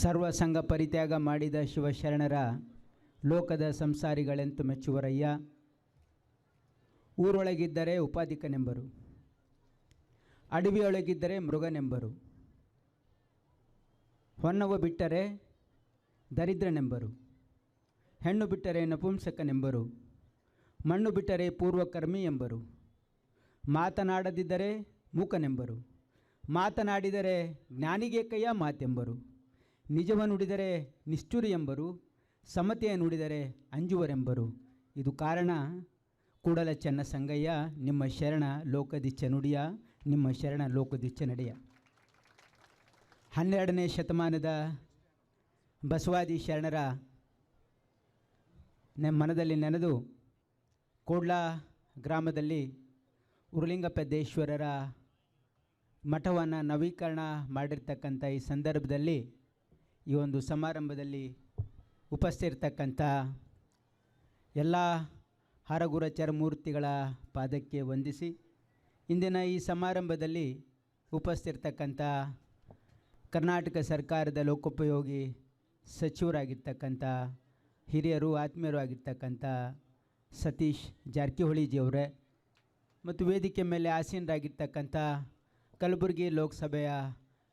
ಸರ್ವ ಸಂಘ ಪರಿತ್ಯಾಗ ಮಾಡಿದ ಶಿವಶರಣರ ಲೋಕದ ಸಂಸಾರಿಗಳೆಂತು ಮೆಚ್ಚುವರಯ್ಯ. ಊರೊಳಗಿದ್ದರೆ ಉಪಾಧಿಕನೆಂಬರು. ಅಡವಿಯೊಳಗಿದ್ದರೆ ಮೃಗನೆಂಬರು. ಹೊನ್ನವ ಬಿಟ್ಟರೆ ದರಿದ್ರನೆಂಬರು. ಹೆಣ್ಣು ಬಿಟ್ಟರೆ ನಪುಂಸಕನೆಂಬರು. ಮಣ್ಣು ಬಿಟ್ಟರೆ ಪೂರ್ವಕರ್ಮಿ ಎಂಬರು. ಮಾತನಾಡದಿದ್ದರೆ ಮೂಕನೆಂಬರು. ಮಾತನಾಡಿದರೆ ಜ್ಞಾನಿಗೆ ಮಾತೆಂಬರು. ನಿಜವ ನುಡಿದರೆ ನಿಷ್ಠುರಿ ಎಂಬರು ಸಮತೆಯ ನುಡಿದರೆ ಅಂಜುವರೆಂಬರು. ಇದು ಕಾರಣ ಕೂಡಲ ಚೆನ್ನ ಸಂಗಯ್ಯ, ನಿಮ್ಮ ಶರಣ ಲೋಕದಿಚ್ಚ ನುಡಿಯ, ನಿಮ್ಮ ಶರಣ ಲೋಕದಿಚ್ಚ ನಡೆಯ. ಹನ್ನೆರಡನೇ ಶತಮಾನದ ಬಸವಾದಿ ಶರಣರ ಮನದಲ್ಲಿ ನೆನೆದು ಕೋಡ್ಲ ಗ್ರಾಮದಲ್ಲಿ ಉರುಲಿಂಗಪದ್ದೇಶ್ವರರ ಮಠವನ್ನು ನವೀಕರಣ ಮಾಡಿರ್ತಕ್ಕಂಥ ಈ ಸಂದರ್ಭದಲ್ಲಿ ಈ ಒಂದು ಸಮಾರಂಭದಲ್ಲಿ ಉಪಸ್ಥಿರ್ತಕ್ಕಂಥ ಎಲ್ಲ ಹರಗುರಚರ ಮೂರ್ತಿಗಳ ಪಾದಕ್ಕೆ ವಂದಿಸಿ ಇಂದಿನ ಈ ಸಮಾರಂಭದಲ್ಲಿ ಉಪಸ್ಥಿರ್ತಕ್ಕಂಥ ಕರ್ನಾಟಕ ಸರ್ಕಾರದ ಲೋಕೋಪಯೋಗಿ ಸಚಿವರಾಗಿರ್ತಕ್ಕಂಥ ಹಿರಿಯರು, ಆತ್ಮೀಯರು ಆಗಿರ್ತಕ್ಕಂಥ ಸತೀಶ್ ಜಾರಕಿಹೊಳಿಜಿಯವರೇ ಮತ್ತು ವೇದಿಕೆ ಮೇಲೆ ಆಸೀನರಾಗಿರ್ತಕ್ಕಂಥ ಕಲಬುರಗಿ ಲೋಕಸಭೆಯ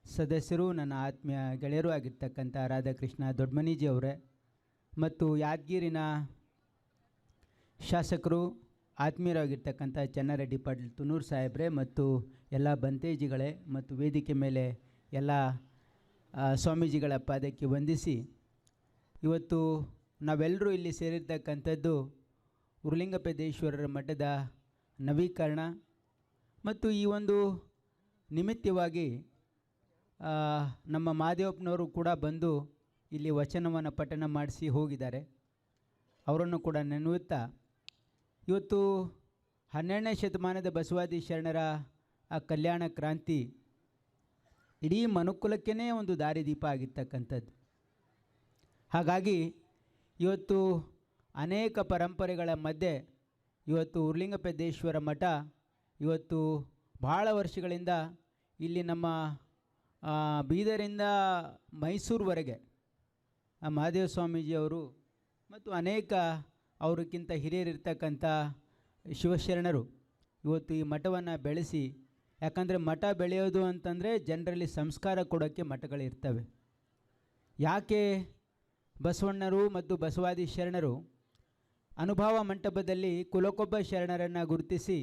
ಸದಸ್ಯರು ನನ್ನ ಆತ್ಮೀಯ ಗೆಳೆಯರು ಆಗಿರ್ತಕ್ಕಂಥ ರಾಧಾಕೃಷ್ಣ ದೊಡ್ಡಮನಿಜಿ ಅವರೇ ಮತ್ತು ಯಾದಗಿರಿನ ಶಾಸಕರು ಆತ್ಮೀಯರಾಗಿರ್ತಕ್ಕಂಥ ಚನ್ನಾರೆಡ್ಡಿ ಪಾಟೀಲ್ ತುನೂರು ಸಾಹೇಬ್ರೆ ಮತ್ತು ಎಲ್ಲ ಬಂತೇಜಿಗಳೇ ಮತ್ತು ವೇದಿಕೆ ಮೇಲೆ ಎಲ್ಲ ಸ್ವಾಮೀಜಿಗಳ ಪಾದಕ್ಕೆ ವಂದಿಸಿ ಇವತ್ತು ನಾವೆಲ್ಲರೂ ಇಲ್ಲಿ ಸೇರಿರ್ತಕ್ಕಂಥದ್ದು ಉರುಲಿಂಗಪೇದೇಶ್ವರರ ಮಠದ ನವೀಕರಣ ಮತ್ತು ಈ ಒಂದು ನಿಮಿತ್ತವಾಗಿ ನಮ್ಮ ಮಾದೇವಪ್ಪನವರು ಕೂಡ ಬಂದು ಇಲ್ಲಿ ವಚನವನ್ನು ಪಠಣ ಮಾಡಿಸಿ ಹೋಗಿದ್ದಾರೆ. ಅವರನ್ನು ಕೂಡ ನೆನೆಯುತ್ತಾ, ಇವತ್ತು ಹನ್ನೆರಡನೇ ಶತಮಾನದ ಬಸವಾದಿ ಶರಣರ ಆ ಕಲ್ಯಾಣ ಕ್ರಾಂತಿ ಇಡೀ ಮನುಕುಲಕ್ಕೇ ಒಂದು ದಾರಿದೀಪ ಆಗಿರ್ತಕ್ಕಂಥದ್ದು. ಹಾಗಾಗಿ ಇವತ್ತು ಅನೇಕ ಪರಂಪರೆಗಳ ಮಧ್ಯೆ ಇವತ್ತು ಉರ್ಲಿಂಗಪೇದೇಶ್ವರ ಮಠ, ಇವತ್ತು ಭಾಳ ವರ್ಷಗಳಿಂದ ಇಲ್ಲಿ ನಮ್ಮ ಬೀದರಿಂದ ಮೈಸೂರುವರೆಗೆ ಆ, ಮಹಾದೇವ ಸ್ವಾಮೀಜಿಯವರು ಮತ್ತು ಅನೇಕ ಅವರಿಗಿಂತ ಹಿರಿಯರಿರ್ತಕ್ಕಂಥ ಶಿವಶರಣರು ಇವತ್ತು ಈ ಮಠವನ್ನು ಬೆಳೆಸಿ, ಯಾಕಂದರೆ ಮಠ ಬೆಳೆಯೋದು ಅಂತಂದರೆ ಜನರಲ್ಲಿ ಸಂಸ್ಕಾರ ಕೊಡೋಕ್ಕೆ ಮಠಗಳಿರ್ತವೆ. ಯಾಕೆ ಬಸವಣ್ಣರು ಮತ್ತು ಬಸವಾದಿ ಶರಣರು ಅನುಭವ ಮಂಟಪದಲ್ಲಿ ಕುಲಕೊಬ್ಬ ಶರಣರನ್ನು ಗುರುತಿಸಿ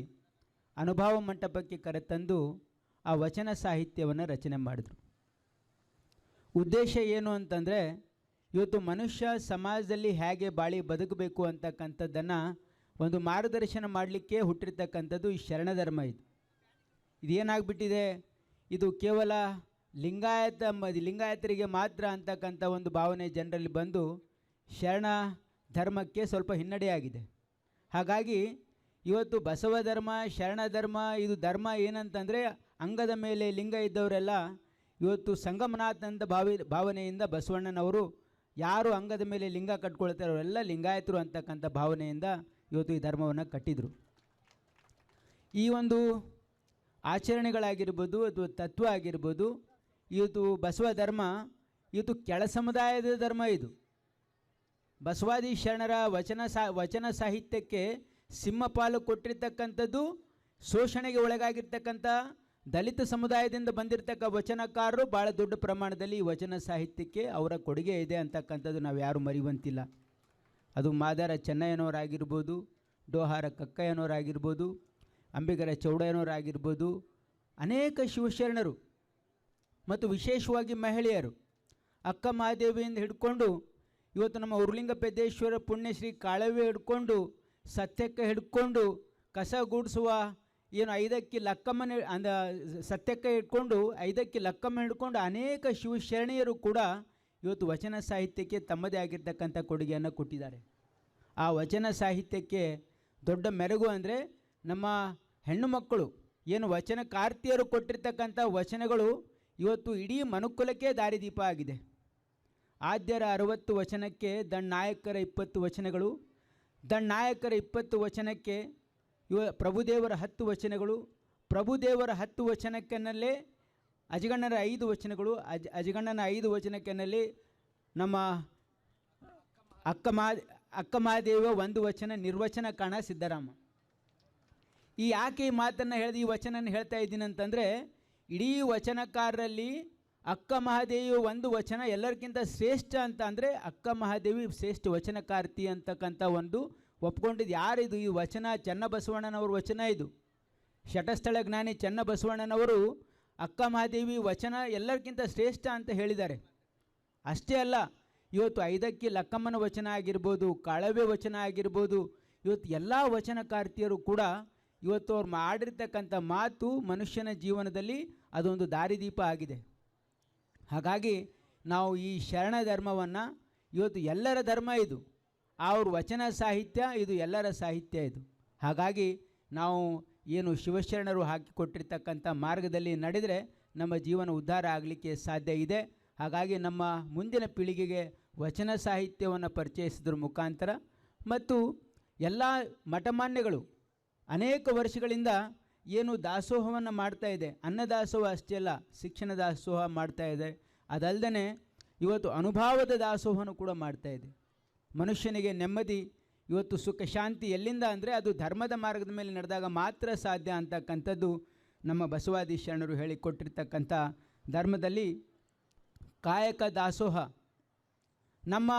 ಅನುಭವ ಮಂಟಪಕ್ಕೆ ಕರೆತಂದು ಆ ವಚನ ಸಾಹಿತ್ಯವನ್ನು ರಚನೆ ಮಾಡಿದರು. ಉದ್ದೇಶ ಏನು ಅಂತಂದರೆ, ಇವತ್ತು ಮನುಷ್ಯ ಸಮಾಜದಲ್ಲಿ ಹೇಗೆ ಬಾಳಿ ಬದುಕಬೇಕು ಅಂತಕ್ಕಂಥದ್ದನ್ನು ಒಂದು ಮಾರ್ಗದರ್ಶನ ಮಾಡಲಿಕ್ಕೆ ಹುಟ್ಟಿರ್ತಕ್ಕಂಥದ್ದು ಈ ಶರಣ ಧರ್ಮ ಇದು. ಇದೇನಾಗ್ಬಿಟ್ಟಿದೆ? ಇದು ಕೇವಲ ಲಿಂಗಾಯತ ಲಿಂಗಾಯತರಿಗೆ ಮಾತ್ರ ಅಂತಕ್ಕಂಥ ಒಂದು ಭಾವನೆ ಜನರಲ್ಲಿ ಬಂದು ಶರಣ ಧರ್ಮಕ್ಕೆ ಸ್ವಲ್ಪ ಹಿನ್ನಡೆಯಾಗಿದೆ ಹಾಗಾಗಿ ಇವತ್ತು ಬಸವ ಧರ್ಮ, ಶರಣ ಧರ್ಮ, ಇದು ಧರ್ಮ ಏನಂತಂದರೆ ಅಂಗದ ಮೇಲೆ ಲಿಂಗ ಇದ್ದವರೆಲ್ಲ ಇವತ್ತು ಸಂಗಮನಾಥಂತ ಭಾವಿ, ಭಾವನೆಯಿಂದ ಬಸವಣ್ಣನವರು ಯಾರು ಅಂಗದ ಮೇಲೆ ಲಿಂಗ ಕಟ್ಕೊಳ್ತಾರೆ ಅವರೆಲ್ಲ ಲಿಂಗಾಯತರು ಅಂತಕ್ಕಂಥ ಭಾವನೆಯಿಂದ ಇವತ್ತು ಈ ಧರ್ಮವನ್ನು ಕಟ್ಟಿದರು. ಈ ಒಂದು ಆಚರಣೆಗಳಾಗಿರ್ಬೋದು ಅಥವಾ ತತ್ವ ಆಗಿರ್ಬೋದು ಇವತ್ತು ಬಸವ ಧರ್ಮ, ಇವತ್ತು ಕೆಳ ಸಮುದಾಯದ ಧರ್ಮ ಇದು. ಬಸವಾದಿ ಶರಣರ ವಚನ ಸಾ, ವಚನ ಸಾಹಿತ್ಯಕ್ಕೆ ಸಿಂಹಪಾಲು ಕೊಟ್ಟಿರ್ತಕ್ಕಂಥದ್ದು, ಶೋಷಣೆಗೆ ಒಳಗಾಗಿರ್ತಕ್ಕಂಥ ದಲಿತ ಸಮುದಾಯದಿಂದ ಬಂದಿರತಕ್ಕ ವಚನಕಾರರು ಭಾಳ ದೊಡ್ಡ ಪ್ರಮಾಣದಲ್ಲಿ ಈ ವಚನ ಸಾಹಿತ್ಯಕ್ಕೆ ಅವರ ಕೊಡುಗೆ ಇದೆ ಅಂತಕ್ಕಂಥದ್ದು ನಾವು ಯಾರೂ ಮರೆಯುವಂತಿಲ್ಲ ಅದು ಮಾದಾರ ಚೆನ್ನಯ್ಯನವರಾಗಿರ್ಬೋದು, ಡೋಹಾರ ಕಕ್ಕಯ್ಯನವರಾಗಿರ್ಬೋದು, ಅಂಬಿಗರ ಚೌಡಯ್ಯನವರಾಗಿರ್ಬೋದು, ಅನೇಕ ಶಿವಶರಣರು ಮತ್ತು ವಿಶೇಷವಾಗಿ ಮಹಿಳೆಯರು ಅಕ್ಕ ಮಹಾದೇವಿಯಿಂದ ಹಿಡ್ಕೊಂಡು ಇವತ್ತು ನಮ್ಮ ಉರುಲಿಂಗಪೇದೇಶ್ವರ ಪುಣ್ಯಶ್ರೀ ಕಾಳವೆ ಹಿಡ್ಕೊಂಡು ಸತ್ಯಕ್ಕೆ ಹಿಡ್ಕೊಂಡು ಕಸ ಗೂಡಿಸುವ, ಏನು ಐದಕ್ಕೆ ಲಕ್ಕಮ್ಮನ, ಅಂದ, ಸತ್ಯಕ್ಕೆ ಹಿಡ್ಕೊಂಡು, ಐದಕ್ಕೆ ಲಕ್ಕಮ್ಮ ಹಿಡ್ಕೊಂಡು ಅನೇಕ ಶಿವಶರಣೆಯರು ಕೂಡ ಇವತ್ತು ವಚನ ಸಾಹಿತ್ಯಕ್ಕೆ ತಮ್ಮದೇ ಆಗಿರ್ತಕ್ಕಂಥ ಕೊಡುಗೆಯನ್ನು ಕೊಟ್ಟಿದ್ದಾರೆ. ಆ ವಚನ ಸಾಹಿತ್ಯಕ್ಕೆ ದೊಡ್ಡ ಮೆರಗು ಅಂದರೆ ನಮ್ಮ ಹೆಣ್ಣು ಮಕ್ಕಳು, ಏನು ವಚನ ಕಾರ್ತಿಯರು ಕೊಟ್ಟಿರ್ತಕ್ಕಂಥ ವಚನಗಳು ಇವತ್ತು ಇಡೀ ಮನುಕುಲಕ್ಕೆ ದಾರಿದೀಪ ಆಗಿದೆ. ಆದ್ಯರ ಅರವತ್ತು ವಚನಕ್ಕೆ ದಣ್ಣಾಯಕರ ಇಪ್ಪತ್ತು ವಚನಗಳು ದಣ್ಣಾಯಕರ ಇಪ್ಪತ್ತು ವಚನಕ್ಕೆ, ಇವ ಪ್ರಭುದೇವರ ಹತ್ತು ವಚನಗಳು, ಪ್ರಭುದೇವರ ಹತ್ತು ವಚನಕ್ಕನಲ್ಲೇ ಅಜಗಣ್ಣನ ಐದು ವಚನಗಳು, ಅಜ್, ಅಜಗಣ್ಣನ ಐದು ವಚನಕ್ಕೆನಲ್ಲಿ ನಮ್ಮ ಅಕ್ಕ ಮಾ ಅಕ್ಕ ಮಹಾದೇವ ಒಂದು ವಚನ, ನಿರ್ವಚನ ಕಾಣ ಸಿದ್ದರಾಮ. ಈ ಯಾಕೆ ಈ ಮಾತನ್ನು ಹೇಳಿದ ಈ ವಚನನ ಹೇಳ್ತಾ ಇದ್ದೀನಿ ಅಂತಂದರೆ ಇಡೀ ವಚನಕಾರರಲ್ಲಿ ಅಕ್ಕ ಮಹಾದೇವಿ ಒಂದು ವಚನ ಎಲ್ಲರಿಗಿಂತ ಶ್ರೇಷ್ಠ ಅಂತ ಅಂದರೆ ಅಕ್ಕ ಮಹಾದೇವಿ ಶ್ರೇಷ್ಠ ವಚನಕಾರ್ತಿ ಅಂತಕ್ಕಂಥ ಒಂದು ಒಪ್ಕೊಂಡಿದ್ದು ಯಾರಿದು ಈ ವಚನ ಚನ್ನಬಸವಣ್ಣನವ್ರ ವಚನ ಇದು. ಶಟಸ್ಥಳ ಜ್ಞಾನಿ ಚನ್ನಬಸವಣ್ಣನವರು ಅಕ್ಕ ಮಹಾದೇವಿ ವಚನ ಎಲ್ಲರಿಗಿಂತ ಶ್ರೇಷ್ಠ ಅಂತ ಹೇಳಿದ್ದಾರೆ. ಅಷ್ಟೇ ಅಲ್ಲ, ಇವತ್ತು ಐದಕ್ಕಿ ಲಕ್ಕಮ್ಮನ ವಚನ ಆಗಿರ್ಬೋದು ಕಾಳವೆ ವಚನ ಆಗಿರ್ಬೋದು, ಇವತ್ತು ಎಲ್ಲ ವಚನಕಾರ್ತಿಯರು ಕೂಡ ಇವತ್ತು ಅವ್ರು ಮಾಡಿರ್ತಕ್ಕಂಥ ಮಾತು ಮನುಷ್ಯನ ಜೀವನದಲ್ಲಿ ಅದೊಂದು ದಾರಿದೀಪ ಆಗಿದೆ. ಹಾಗಾಗಿ ನಾವು ಈ ಶರಣ ಧರ್ಮವನ್ನು ಇವತ್ತು ಎಲ್ಲರ ಧರ್ಮ ಇದು. ಅವ್ರ ವಚನ ಸಾಹಿತ್ಯ ಇದು ಎಲ್ಲರ ಸಾಹಿತ್ಯ ಇದು. ಹಾಗಾಗಿ ನಾವು ಏನು ಶಿವಶರಣರು ಹಾಕಿಕೊಟ್ಟಿರ್ತಕ್ಕಂಥ ಮಾರ್ಗದಲ್ಲಿ ನಡೆದರೆ ನಮ್ಮ ಜೀವನ ಉದ್ಧಾರ ಆಗಲಿಕ್ಕೆ ಸಾಧ್ಯ ಇದೆ. ಹಾಗಾಗಿ ನಮ್ಮ ಮುಂದಿನ ಪೀಳಿಗೆಗೆ ವಚನ ಸಾಹಿತ್ಯವನ್ನು ಪರಿಚಯಿಸಿದ್ರ ಮುಖಾಂತರ ಮತ್ತು ಎಲ್ಲ ಮಠಮಾನ್ಯಗಳು ಅನೇಕ ವರ್ಷಗಳಿಂದ ಏನು ದಾಸೋಹವನ್ನು ಮಾಡ್ತಾ ಇದೆ? ಅನ್ನದಾಸೋಹ ಅಷ್ಟೇ ಅಲ್ಲ, ಶಿಕ್ಷಣ ದಾಸೋಹ ಮಾಡ್ತಾ ಇದೆ. ಅದಲ್ಲದೆ ಇವತ್ತು ಅನುಭಾವದ ದಾಸೋಹವನ್ನು ಕೂಡ ಮಾಡ್ತಾ ಇದೆ. ಮನುಷ್ಯನಿಗೆ ನೆಮ್ಮದಿ, ಇವತ್ತು ಸುಖ, ಶಾಂತಿ ಎಲ್ಲಿಂದ ಅಂದರೆ ಅದು ಧರ್ಮದ ಮಾರ್ಗದ ಮೇಲೆ ನಡೆದಾಗ ಮಾತ್ರ ಸಾಧ್ಯ ಅಂತಕ್ಕಂಥದ್ದು ನಮ್ಮ ಬಸವಾದಿ ಶರಣರು ಹೇಳಿಕೊಟ್ಟಿರ್ತಕ್ಕಂಥ ಧರ್ಮದಲ್ಲಿ ಕಾಯಕ ದಾಸೋಹ. ನಮ್ಮ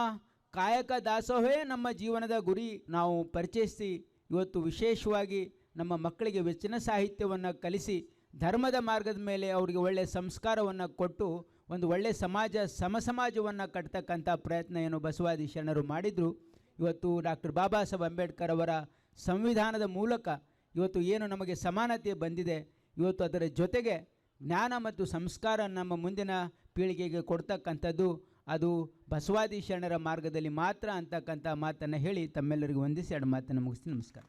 ಕಾಯಕ ದಾಸೋಹವೇ ನಮ್ಮ ಜೀವನದ ಗುರಿ. ನಾವು ಪರಿಚಯಿಸಿ ಇವತ್ತು ವಿಶೇಷವಾಗಿ ನಮ್ಮ ಮಕ್ಕಳಿಗೆ ವಚನ ಸಾಹಿತ್ಯವನ್ನು ಕಲಿಸಿ ಧರ್ಮದ ಮಾರ್ಗದ ಮೇಲೆ ಅವರಿಗೆ ಒಳ್ಳೆಯ ಸಂಸ್ಕಾರವನ್ನು ಕೊಟ್ಟು ಒಂದು ಒಳ್ಳೆಯ ಸಮಾಜ ಸಮ ಸಮಾಜವನ್ನು ಕಟ್ತಕ್ಕಂಥ ಪ್ರಯತ್ನ ಏನು ಬಸವಾದಿ ಶರಣರು ಮಾಡಿದರು. ಇವತ್ತು ಡಾಕ್ಟರ್ ಬಾಬಾ ಸಾಹೇಬ್ ಅಂಬೇಡ್ಕರ್ ಅವರ ಸಂವಿಧಾನದ ಮೂಲಕ ಇವತ್ತು ಏನು ನಮಗೆ ಸಮಾನತೆ ಬಂದಿದೆ, ಇವತ್ತು ಅದರ ಜೊತೆಗೆ ಜ್ಞಾನ ಮತ್ತು ಸಂಸ್ಕಾರ ನಮ್ಮ ಮುಂದಿನ ಪೀಳಿಗೆಗೆ ಕೊಡ್ತಕ್ಕಂಥದ್ದು, ಅದು ಬಸವಾದಿ ಶರಣರ ಮಾರ್ಗದಲ್ಲಿ ಮಾತ್ರ ಅಂತಕ್ಕಂಥ ಮಾತನ್ನು ಹೇಳಿ ತಮ್ಮೆಲ್ಲರಿಗೂ ವಂದಿಸಿ, ಎರಡು ಮಾತನ್ನು ಮುಗಿಸಿ, ನಮಸ್ಕಾರ.